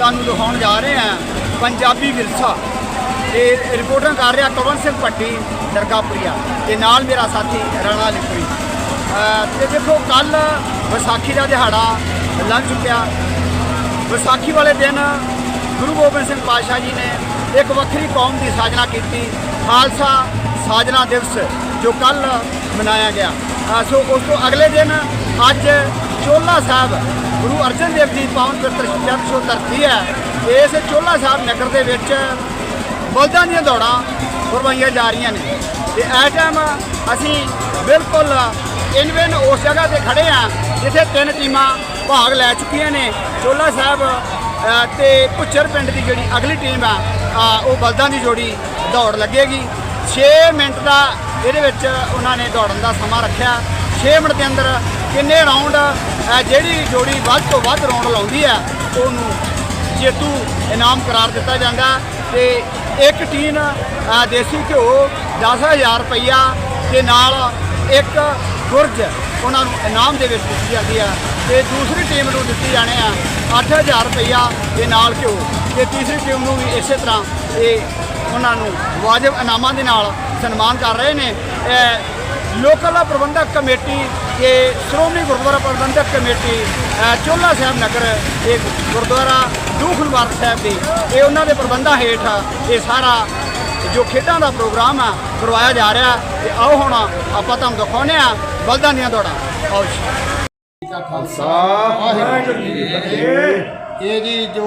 ਤੁਹਾਨੂੰ ਦਿਖਾਉਣ ਜਾ ਰਹੇ ਹਾਂ, ਪੰਜਾਬੀ ਵਿਰਸਾ। ਇਹ ਰਿਪੋਰਟਰ ਕਰ ਰਿਹਾ ਕਵਨ ਸਿੰਘ ਭੱਟੀ ਦਰਗਾਪੁਰੀਆ ਤੇ ਨਾਲ ਮੇਰਾ ਸਾਥੀ ਰਾਣਾ ਲਿਪਰੀ। ਅਹ ਤੇ ਦੇਖੋ ਕੱਲ ਵਿਸਾਖੀ ਦਾ ਦਿਹਾੜਾ ਲੰਘ ਚੁੱਕਿਆ। ਵਿਸਾਖੀ ਵਾਲੇ ਦਿਨ ਗੁਰੂ ਗੋਬਿੰਦ ਸਿੰਘ ਪਾਤਸ਼ਾਹ ਜੀ ਨੇ ਇੱਕ ਵੱਖਰੀ ਕੌਮ ਦੀ ਸਾਜਨਾ ਕੀਤੀ, ਖਾਲਸਾ ਸਾਜਨਾ ਦਿਵਸ, ਜੋ ਕੱਲ ਮਨਾਇਆ ਗਿਆ। ਸੋ ਉਸ ਤੋਂ ਅਗਲੇ ਦਿਨ ਅੱਜ ਚੋਲਾ ਸਾਹਿਬ ਗੁਰੂ ਅਰਜਨ ਦੇਵ ਜੀ ਪਾਵਨ ਪਵਿੱਤਰ ਜਗ ਧਰਤੀ ਹੈ। ਇਸ ਚੋਲਾ ਸਾਹਿਬ ਨਗਰ ਦੇ ਵਿੱਚ ਬਲਦਾਂ ਦੀਆਂ ਦੌੜਾਂ ਕਰਵਾਈਆਂ ਜਾ ਰਹੀਆਂ ਨੇ। ਤੇ ਇਸ ਟਾਈਮ ਅਸੀਂ ਬਿਲਕੁਲ ਇਨਵੈਨ ਉਸ ਜਗ੍ਹਾ ਤੇ ਖੜੇ ਆ ਜਿੱਥੇ ਤਿੰਨ ਟੀਮਾਂ ਭਾਗ ਲੈ ਚੁੱਕੀਆਂ ਨੇ। ਚੋਲਾ ਸਾਹਿਬ ਅ, ਤੇ ਪੁੱਚਰ ਪਿੰਡ ਦੀ ਜਿਹੜੀ ਅਗਲੀ ਟੀਮ ਆ ਉਹ ਬਲਦਾਂ ਦੀ ਜੋੜੀ ਦੌੜ ਲੱਗੇਗੀ। 6 ਮਿੰਟ ਦਾ ਇਹਦੇ ਵਿੱਚ ਉਹਨਾਂ ਨੇ ਦੌੜਨ ਦਾ ਸਮਾਂ ਰੱਖਿਆ। 6 ਮਿੰਟ ਦੇ ਅੰਦਰ ਕਿੰਨੇ ਰਾਉਂਡ ਜਿਹੜੀ ਜੋੜੀ ਵੱਧ ਤੋਂ ਵੱਧ ਰਾਉਂਡ ਲਾਉਂਦੀ ਹੈ, ਉਹਨੂੰ ਜੇਤੂ ਇਨਾਮ ਕਰਾਰ ਦਿੱਤਾ ਜਾਂਦਾ। ਤੇ ਇੱਕ ਟੀਨ ਦੇਸੀ ਘਿਓ 10000 ਰੁਪਈਆ ਤੇ ਨਾਲ ਇੱਕ ਗੁਰਜ ਉਹਨਾਂ ਨੂੰ ਇਨਾਮ ਦੇ ਵਿੱਚ ਦਿੱਤੀ ਜਾਂਦੀ ਆ ਤੇ ਦੂਸਰੀ ਟੀਮ ਨੂੰ ਦਿੱਤੀ ਜਾਣੇ ਆ 8000 ਰੁਪਈਆ ਦੇ ਨਾਲ ਘਿਓ। ਤੇ ਤੀਸਰੀ ਟੀਮ ਨੂੰ ਵੀ ਇਸੇ ਤਰ੍ਹਾਂ ਇਹ ਉਹਨਾਂ ਨੂੰ ਵਾਜਬ ਇਨਾਮਾਂ ਦੇ ਨਾਲ ਸਨਮਾਨ ਕਰ ਰਹੇ ਨੇ। ਲੋਕਲ ਪ੍ਰਬੰਧਕ ਕਮੇਟੀ ਤੇ ਸ਼੍ਰੋਮਣੀ ਗੁਰਦੁਆਰਾ ਪ੍ਰਬੰਧਕ ਕਮੇਟੀ ਚੋਲਾ ਸਾਹਿਬ ਨਗਰ ਇਹ ਗੁਰਦੁਆਰਾ ਦੂਖਨਵਾਰ ਸਾਹਿਬ ਦੀ ਇਹ ਉਹਨਾਂ ਦੇ ਪ੍ਰਬੰਧਾਂ ਹੇਠ ਇਹ ਸਾਰਾ ਜੋ ਖੇਡਾਂ ਦਾ ਪ੍ਰੋਗਰਾਮ ਆ ਕਰਵਾਇਆ ਜਾ ਰਿਹਾ। ਤੇ ਆਓ ਹੁਣ ਆਪਾਂ ਤੁਹਾਨੂੰ ਦਿਖਾਉਂਦੇ ਆ ਬਲਦਾਂ ਦੀਆਂ ਦੌੜਾਂ। ਆਓ ਜੀ। ਵਾਹਿਗੁਰੂ ਜੀ ਕੀ ਫਤਿਹ। ਇਹ ਜੀ ਜੋ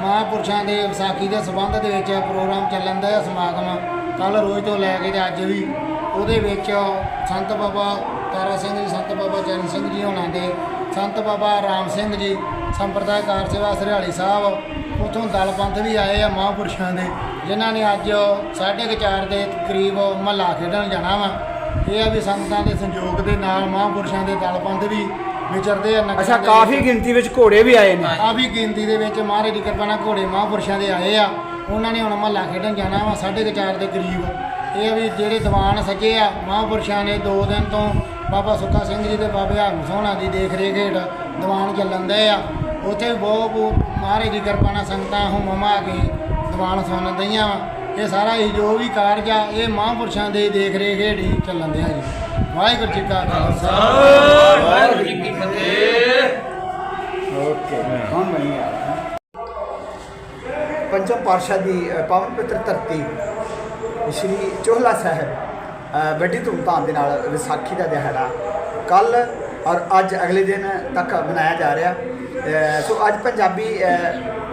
ਮਹਾਂਪੁਰਸ਼ਾਂ ਦੇ ਵਿਸਾਖੀ ਦੇ ਸੰਬੰਧ ਦੇ ਵਿੱਚ ਪ੍ਰੋਗਰਾਮ ਚੱਲਣ ਦਾ ਸਮਾਗਮ ਕੱਲ ਰੋਜ਼ ਤੋਂ ਲੈ ਕੇ ਤੇ ਅੱਜ ਵੀ ਉਹਦੇ ਵਿੱਚ ਸੰਤ ਬਾਬਾ ਤਾਰਾ ਸਿੰਘ ਜੀ ਸੰਤ ਬਾਬਾ ਚਰਨ ਸਿੰਘ ਜੀ ਹੋਣਾ ਦੇ ਸੰਤ ਬਾਬਾ ਰਾਮ ਸਿੰਘ ਜੀ ਸੰਪਰਦਾਇ ਕਾਰ ਸੇਵਾ ਸਰਿਆਲੀ ਸਾਹਿਬ ਉਥੋਂ ਦਲ ਪੰਥ ਵੀ ਆਏ ਆ ਮਹਾਂਪੁਰਸ਼ਾਂ ਦੇ ਜਿਨ੍ਹਾਂ ਨੇ ਅੱਜ 4:30 ਦੇ ਕਰੀਬ ਮਹੱਲਾ ਖੇਡਣ ਜਾਣਾ ਵਾ। ਇਹ ਆ ਵੀ ਸੰਗਤਾਂ ਦੇ ਸੰਯੋਗ ਦੇ ਨਾਲ ਮਹਾਂਪੁਰਸ਼ਾਂ ਦੇ ਦਲ ਪੰਥ ਵੀ ਵਿਚਰਦੇ ਆ ਅੱਛਾ ਦੇ ਕਾਫੀ। ਗਿਣਤੀ ਵਿੱਚ ਘੋੜੇ ਵੀ ਆਏ ਨੇ। ਕਾਫੀ ਗਿਣਤੀ ਦੇ ਵਿੱਚ ਮਹਾਰਾਜ ਦੀ ਕਿਰਪਾ ਨਾਲ ਘੋੜੇ ਮਹਾਂਪੁਰਸ਼ਾਂ ਦੇ ਆਏ ਆ। ਉਹਨਾਂ ਨੇ ਹੁਣ ਮਹੱਲਾ ਖੇਡਣ ਜਾਣਾ ਵਾ 4:30 ਦੇ ਕਰੀਬ। ਇਹ ਵੀ ਜਿਹੜੇ ਦੀਵਾਨ ਸੱਜੇ ਆ ਮਹਾਂਪੁਰਸ਼ਾਂ ਨੇ 2 ਦਿਨ ਤੋਂ ਬਾਬਾ ਸੁੱਖਾ ਸਿੰਘ ਜੀ ਤੇ ਬਾਬੇ ਹਾਰੂ ਸੋਹਣਾ ਦੀ ਦੇਖ ਰੇਖ ਹੇਠ ਦੀਵਾਨ ਚੱਲਣ ਦੇ ਆ। ਉੱਥੇ ਬਹੁਤ ਬਹੁਤ ਮਹਾਰਾਜ ਦੀ ਕਿਰਪਾ ਨਾਲ ਸੰਗਤਾਂ ਹੁਮਮਾ ਕੇ ਦੀਵਾਨ ਸੁਣਨ ਦਈਆਂ ਇਹ ਸਾਰਾ ਹੀ ਜੋ ਵੀ ਕਾਰਜ ਆ ਇਹ ਮਹਾਂਪੁਰਸ਼ਾਂ ਦੇ ਦੇਖ ਰੇਖ ਹੇਠ ਹੀ ਚੱਲਣ ਦਿਆ ਜੀ। ਵਾਹਿਗੁਰੂ ਜੀ ਕਾ ਖਾਲਸਾ। ਵਾਹਿਗੁਰੂ ਜੀ ਕੀ ਫਤਿਹ। ਓਕੇ ਕੌਣ ਬਣੀ ਪੰਚਮ ਪਾਤਸ਼ਾਹ ਦੀ ਪਾਵਨ ਪਵਿੱਤਰ ਧਰਤੀ ਸ਼੍ਰੀ ਚੋਹਲਾ ਸਾਹਿਬ। ਵੱਡੀ ਧੂਮਧਾਮ ਦੇ ਨਾਲ ਵਿਸਾਖੀ ਦਾ ਦਿਹਾੜਾ ਕੱਲ ਔਰ ਅੱਜ ਅਗਲੇ ਦਿਨ ਤੱਕ ਮਨਾਇਆ ਜਾ ਰਿਹਾ। ਸੋ ਅੱਜ ਪੰਜਾਬੀ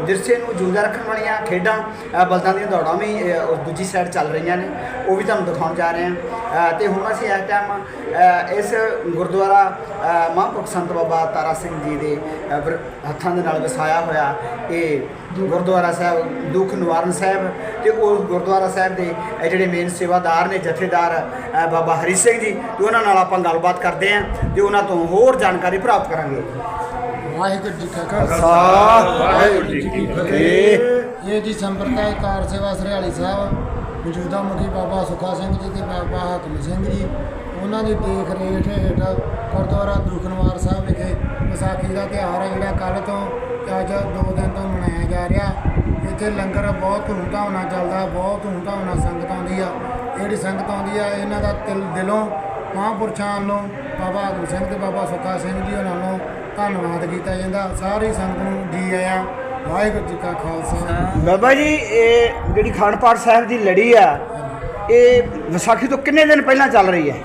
ਵਿਰਸੇ ਨੂੰ ਜਿਉਂਦਾ ਰੱਖਣ ਵਾਲੀਆਂ ਖੇਡਾਂ ਬਲਦਾਂ ਦੀਆਂ ਦੌੜਾਂ ਵੀ ਦੂਜੀ ਸਾਈਡ ਚੱਲ ਰਹੀਆਂ ਨੇ। ਉਹ ਵੀ ਤੁਹਾਨੂੰ ਦਿਖਾਉਣ ਜਾ ਰਹੇ ਹਾਂ। ਅ, ਤੇ ਹੁਣ ਅਸੀਂ ਇਸ ਟਾਈਮ ਇਸ ਗੁਰਦੁਆਰਾ ਮਹਾਂਪੁਰਖ ਸੰਤ ਬਾਬਾ ਤਾਰਾ ਸਿੰਘ ਜੀ ਦੇ ਹੱਥਾਂ ਦੇ ਨਾਲ ਵਸਾਇਆ ਹੋਇਆ ਇਹ ਗੁਰਦੁਆਰਾ ਸਾਹਿਬ ਦੁੱਖ ਨਿਵਾਰਨ ਸਾਹਿਬ। ਤੇ ਉਸ ਗੁਰਦੁਆਰਾ ਸਾਹਿਬ ਦੇ ਜਿਹੜੇ ਮੇਨ ਸੇਵਾਦਾਰ ਨੇ ਜਥੇਦਾਰ ਬਾਬਾ ਹਰੀ ਸਿੰਘ ਜੀ ਤੇ ਉਹਨਾਂ ਨਾਲ ਆਪਾਂ ਗੱਲਬਾਤ ਕਰਦੇ ਹਾਂ ਤੇ ਉਹਨਾਂ ਤੋਂ ਹੋਰ ਜਾਣਕਾਰੀ ਪ੍ਰਾਪਤ ਕਰਾਂਗੇ। ਵਾਹਿਗੁਰੂ ਜੀ ਕਾ ਖਾਲਸਾ। ਵਾਹਿਗੁਰੂ ਜੀ ਕੀ ਫਤਿਹ। ਇਹ ਜੀ ਸੰਪਰਦਾਇ ਕਾਰ ਸੇਵਾ ਸਰਿਆਲੀ ਸਾਹਿਬ ਮੌਜੂਦਾ ਮੁਖੀ ਬਾਬਾ ਸੁਖਾ ਸਿੰਘ ਜੀ ਤੇ ਬਾਬਾ ਹਾਕਮ ਸਿੰਘ ਜੀ। ਉਹਨਾਂ ਦੀ ਦੇਖ ਰੇਖ ਹੇਠ ਗੁਰਦੁਆਰਾ ਦੁਖਨਵਾਰ ਸਾਹਿਬ ਵਿਖੇ ਵਿਸਾਖੀ ਦਾ ਤਿਉਹਾਰ ਹੈ ਜਿਹੜਾ ਕੱਲ ਤੋਂ ਅੱਜ ਦੋ ਦਿਨ ਤੋਂ ਮਨਾਇਆ ਜਾ ਰਿਹਾ। ਇੱਥੇ ਲੰਗਰ ਬਹੁਤ ਧੂਮਧਾਮ ਨਾਲ ਚੱਲਦਾ ਬਹੁਤ ਧੂਮਧਾਮ ਨਾਲ ਸੰਗਤ ਆਉਂਦੀ ਆ। ਜਿਹੜੀ ਸੰਗਤ ਆਉਂਦੀ ਆ ਇਹਨਾਂ ਦਾ ਦਿਲ ਮਹਾਂਪੁਰਸ਼ਾਂ ਵੱਲੋਂ ਬਾਬਾ ਹਾਕਮ ਸਿੰਘ ਤੇ ਬਾਬਾ ਸੁਖਾ ਸਿੰਘ ਜੀ ਉਹਨਾਂ ਨੂੰ ਧੰਨਵਾਦ ਕੀਤਾ ਜਾਂਦਾ। ਸਾਰੀ ਸੰਗਤ ਨੂੰ ਜੀ ਆਇਆਂ। ਵਾਹਿਗੁਰੂ ਜੀ ਕਾ ਖਾਲਸਾ। ਬਾਬਾ ਜੀ ਇਹ ਜਿਹੜੀ ਖਾਨਪਾਟ ਸਾਹਿਬ ਦੀ ਲੜੀ ਆ ਇਹ ਵਿਸਾਖੀ ਤੋਂ ਕਿੰਨੇ ਦਿਨ ਪਹਿਲਾਂ ਚੱਲ ਰਹੀ ਹੈ?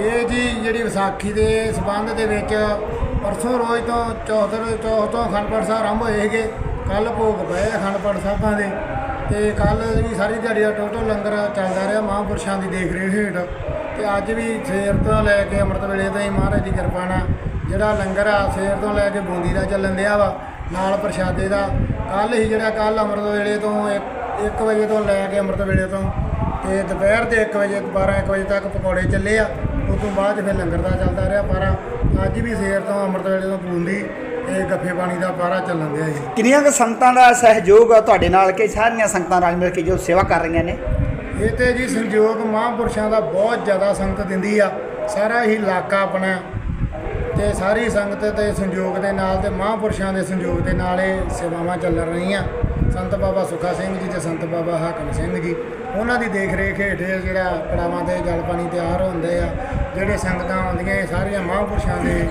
ਇਹ ਜੀ ਜਿਹੜੀ ਵਿਸਾਖੀ ਦੇ ਸਬੰਧ ਦੇ ਵਿੱਚ ਪਰਸੋਂ ਰੋਜ਼ ਤੋਂ ਚੌਥ ਰੋਜ਼ ਚੌਥ ਤੋਂ ਅਖੰਡ ਪਾਠ ਸਾਹਿਬ ਆਰੰਭ ਹੋਏ ਸੀਗੇ। ਕੱਲ ਭੋਗ ਪਏ ਅਖੰਡ ਪਾਠ ਸਾਹਿਬਾਂ ਦੇ। ਤੇ ਕੱਲ ਵੀ ਸਾਰੀ ਦਿਹਾੜੀ ਦਾ ਟੋਟਲ ਲੰਗਰ ਚੱਲਦਾ ਰਿਹਾ। ਮਹਾਂਪੁਰਸ਼ਾਂ ਦੀ ਦੇਖ ਰੇਖ ਹੇਠ। ਤੇ ਅੱਜ ਵੀ ਸਵੇਰ ਤੋਂ ਲੈ ਕੇ ਅੰਮ੍ਰਿਤ ਵੇਲੇ ਤਾਈਂ ਮਹਾਰਾਜ ਦੀ ਕਿਰਪਾ ਨਾਲ ਜਿਹੜਾ ਲੰਗਰ ਆ ਸਵੇਰ ਤੋਂ ਲੈ ਕੇ ਬੂੰਦੀ ਦਾ ਚੱਲਣ ਦਿਆ ਵਾ, ਨਾਲ ਪ੍ਰਸ਼ਾਦੇ ਦਾ। ਕੱਲ ਹੀ ਜਿਹੜਾ ਕੱਲ ਅੰਮ੍ਰਿਤ ਵੇਲੇ ਤੋਂ 1 ਵਜੇ ਤੋਂ ਲੈ ਕੇ ਅੰਮ੍ਰਿਤ ਵੇਲੇ ਤੋਂ ਤੇ ਦੁਪਹਿਰ ਦੇ 1 ਵਜੇ 12 1 ਵਜੇ ਤੱਕ ਪਕੌੜੇ ਚੱਲੇ ਆ, ਉਸ ਤੋਂ ਬਾਅਦ ਫਿਰ ਲੰਗਰ ਦਾ ਚੱਲਦਾ ਰਿਹਾ ਪਾਰਾ। ਅੱਜ ਵੀ ਸਵੇਰ ਤੋਂ ਅੰਮ੍ਰਿਤ ਵੇਲੇ ਤੋਂ ਬੂੰਦੀ ਇਹ ਗੱਫੇ ਪਾਣੀ ਦਾ ਪਾਰਾ ਚੱਲਣ ਦਿਆ ਜੀ। ਕਿੰਨੀਆਂ ਕੁ ਸੰਗਤਾਂ ਦਾ ਸਹਿਯੋਗ ਆ ਤੁਹਾਡੇ ਨਾਲ? ਕਿ ਸਾਰੀਆਂ ਸੰਗਤਾਂ ਰਲ ਮਿਲ ਕੇ ਜੋ ਸੇਵਾ ਕਰ ਰਹੀਆਂ ਨੇ? ਇਹ ਤੇ ਜੀ ਸੰਯੋਗ ਮਹਾਂਪੁਰਸ਼ਾਂ ਦਾ ਬਹੁਤ ਜ਼ਿਆਦਾ ਸੰਗਤ ਦਿੰਦੀ ਆ। ਸਾਰਾ ਹੀ ਇਲਾਕਾ ਆਪਣਾ। ਤੇ ਸਾਰੀ ਸੰਗਤ ਦੇ ਸੰਯੋਗ ਦੇ ਨਾਲ ਤੇ ਮਹਾਂਪੁਰਸ਼ਾਂ ਦੇ ਸੰਯੋਗ ਦੇ ਨਾਲ ਇਹ ਸੇਵਾਵਾਂ ਚੱਲ ਰਹੀਆਂ। ਸੰਤ ਬਾਬਾ ਸੁੱਖਾ ਸਿੰਘ ਜੀ ਤੇ ਸੰਤ ਬਾਬਾ ਹਾਕਮ ਸਿੰਘ ਜੀ। ਉਹਨਾਂ ਦੀ ਦੇਖ ਰੇਖ ਹੇਠ ਜਿਹੜਾ ਪੜਾਵਾਂ ਤੇ ਜਲ ਪਾਣੀ ਤਿਆਰ ਹੁੰਦੇ ਆ। ਜਿਹੜੇ ਸੰਗਤਾਂ ਆਉਂਦੀਆਂ, ਇਹ ਸਾਰੀਆਂ ਮਹਾਂਪੁਰਸ਼ਾਂ ਦੇ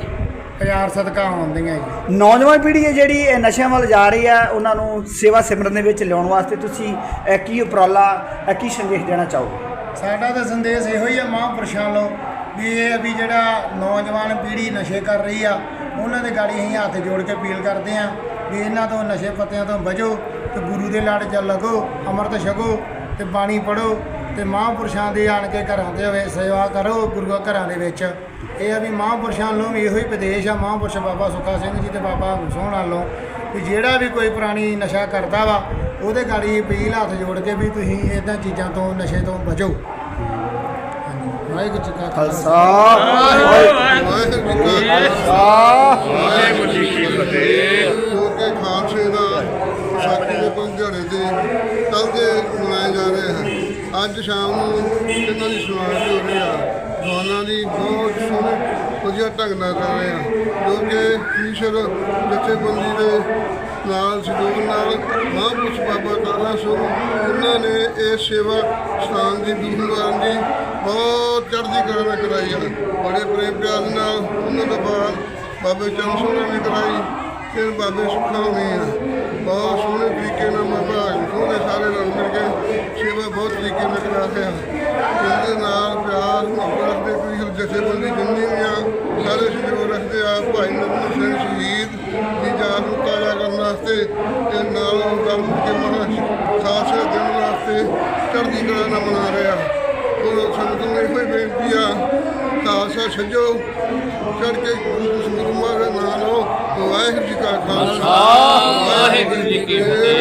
ਪਿਆਰ ਸਦਕਾ ਆਉਂਦੀਆਂ ਜੀ। ਨੌਜਵਾਨ ਪੀੜ੍ਹੀ ਹੈ ਜਿਹੜੀ ਇਹ ਨਸ਼ਿਆਂ ਵੱਲ ਜਾ ਰਹੀ ਹੈ ਉਹਨਾਂ ਨੂੰ ਸੇਵਾ ਸਿਮਰਨ ਦੇ ਵਿੱਚ ਲਿਆਉਣ ਵਾਸਤੇ ਤੁਸੀਂ ਇਹ ਕੀ ਉਪਰਾਲਾ ਇਹ ਕੀ ਸੰਦੇਸ਼ ਦੇਣਾ ਚਾਹੋਗੇ? ਸਾਡਾ ਤਾਂ ਸੰਦੇਸ਼ ਇਹੋ ਹੀ ਆ ਮਹਾਂਪੁਰਸ਼ਾਂ ਵੱਲੋਂ ਵੀ ਇਹ ਆ ਵੀ ਜਿਹੜਾ ਨੌਜਵਾਨ ਪੀੜ੍ਹੀ ਨਸ਼ੇ ਕਰ ਰਹੀ ਆ ਉਹਨਾਂ ਦੇ ਗਾੜੀ ਅਸੀਂ ਹੱਥ ਜੋੜ ਕੇ ਅਪੀਲ ਕਰਦੇ ਆ ਵੀ ਇਹਨਾਂ ਤੋਂ ਨਸ਼ੇ ਪੱਤਿਆਂ ਤੋਂ ਬਚੋ ਤੇ ਗੁਰੂ ਦੇ ਲੜ ਚ ਲੱਗੋ ਅੰਮ੍ਰਿਤ ਛਕੋ ਤੇ ਬਾਣੀ ਪੜੋ ਤੇ ਮਹਾਂਪੁਰਸ਼ਾਂ ਦੇ ਆਣ ਕੇ ਘਰਾਂ ਦੇ ਹੋਵੇ ਸੇਵਾ ਕਰੋ ਗੁਰੂ ਘਰਾਂ ਦੇ ਵਿੱਚ। ਇਹ ਆ ਵੀ ਮਹਾਂਪੁਰਸ਼ਾਂ ਵੱਲੋਂ ਵੀ ਇਹੋ ਹੀ ਉਪਦੇਸ਼ ਆ ਮਹਾਂਪੁਰਸ਼ ਬਾਬਾ ਸੁੱਖਾ ਸਿੰਘ ਜੀ ਤੇ ਬਾਬਾ ਹੁਸੋਣ ਵੱਲੋਂ ਵੀ ਜਿਹੜਾ ਵੀ ਕੋਈ ਪੁਰਾਣੀ ਨਸ਼ਾ ਕਰਦਾ ਵਾ ਉਹਦੇ ਗਾੜੀ ਅਪੀਲ ਹੱਥ ਜੋੜ ਕੇ ਵੀ ਤੁਸੀਂ ਇਦਾਂ ਚੀਜ਼ਾਂ ਤੋਂ ਨਸ਼ੇ ਤੋਂ ਬਚੋ। ਹਾਂਜੀ ਵਾਹਿਗੁਰੂ ਜੀ ਕਾ ਖਾਲਸਾ। ਵਾਹਿਗੁਰੂ ਜੀ ਕੀ ਖਾਲਸਾ ਵਾਹਿਗੁਰੂ ਜੀ ਕੀ ਫਤਿਹ ਜੋ ਕਿ ਖਾਲਸੇ ਦਾ ਵਿਸਾਖੀ ਦੇ ਪੰਜੜੇ ਦੇ ਕੱਲ੍ਹ ਦੇ ਮਨਾਏ ਜਾ ਰਹੇ ਹਨ ਅੱਜ ਸ਼ਾਮ ਨੂੰ ਇਹਨਾਂ ਦੀ ਸੁਣਵਾਈ ਹੋ ਰਹੀ ਆ। ਜਵਾਨਾਂ ਦੀ ਬਹੁਤ ਸੋਹਣੇ, ਵਧੀਆ ਢੰਗ ਨਾਲ ਕਰ ਰਹੇ ਆ। ਜੋ ਕਿ ਈਸ਼ਵਰ ਜਥੇਬੰਦੀ ਦੇ ਨਾਲ ਸਹਿਯੋਗ ਨਾਲ ਮਹਾਂਪੁਰਸ਼ ਬਾਬਾ ਤਾਰਾ ਸਿੰਘ, ਉਹਨਾਂ ਨੇ ਇਹ ਸੇਵਾ ਸਥਾਨ ਦੀ ਦੂਰਵਾਨ ਦੀ ਬਹੁਤ ਚੜ੍ਹਦੀ ਕਲਾ ਨਾਲ ਕਰਾਈ ਆ। ਬੜੇ ਪ੍ਰੇਮ ਪਿਆਰ ਨਾਲ ਉਹਨਾਂ ਤੋਂ ਬਾਅਦ ਬਾਬੇ ਚੰਦ ਸਿੰਘ ਨੇ ਕਰਾਈ, ਫਿਰ ਬਾਬੇ ਸੁੱਖਾ ਨੇ ਆ। ਬਹੁਤ ਸੋਹਣੇ ਤਰੀਕੇ ਨਾਲ ਬਾਬਾ ਸੋਹਣੇ ਸਾਰੇ ਰਲ ਮਿਲ ਕੇ ਸੇਵਾ ਬਹੁਤ ਤਰੀਕੇ ਨਾਲ ਕਰਾ ਰਿਹਾ ਆ ਇਹਦੇ ਨਾਲ ਪਿਆਰ, ਮੁਹੱਬਤ ਦੇ ਕੋਈ ਜਥੇਬੰਦੀ ਜਿੰਨੀ ਵੀ ਆ, ਸਾਰੇ ਸਹਿਯੋਗ ਰੱਖਦੇ ਆ। ਭਾਈ ਨਰਿੰਦਰ ਸਿੰਘ ਸ਼ਹੀਦ ਦੀ ਯਾਦ ਨੂੰ ਤਾਜ਼ਾ ਕਰਨ ਵਾਸਤੇ ਤੇ ਨਾਲ ਰਲ ਮਿਲ ਕੇ ਮਹਾ ਖਾਲਸੇ ਦਿਨ ਵਾਸਤੇ ਚੜ੍ਹਦੀ ਕਲਾ ਨਾਲ ਮਨਾ ਰਿਹਾ। ਆ ਸੰਗਤ ਨੂੰ ਇਹੋ ਹੀ ਬੇਨਤੀ ਆ ਖਾਲਸਾ ਛੱਜੋ ਚੜ ਕੇ ਗੁਰੂ ਮਹਾਰਾਜ ਨਾਲ ਲਓ ਵਾਹਿਗੁਰੂ ਜੀ ਕਾ ਖਾਲਸਾ। ਵਾਹਿਗੁਰੂ ਜੀ ਕੀ ਫਤਿਹ।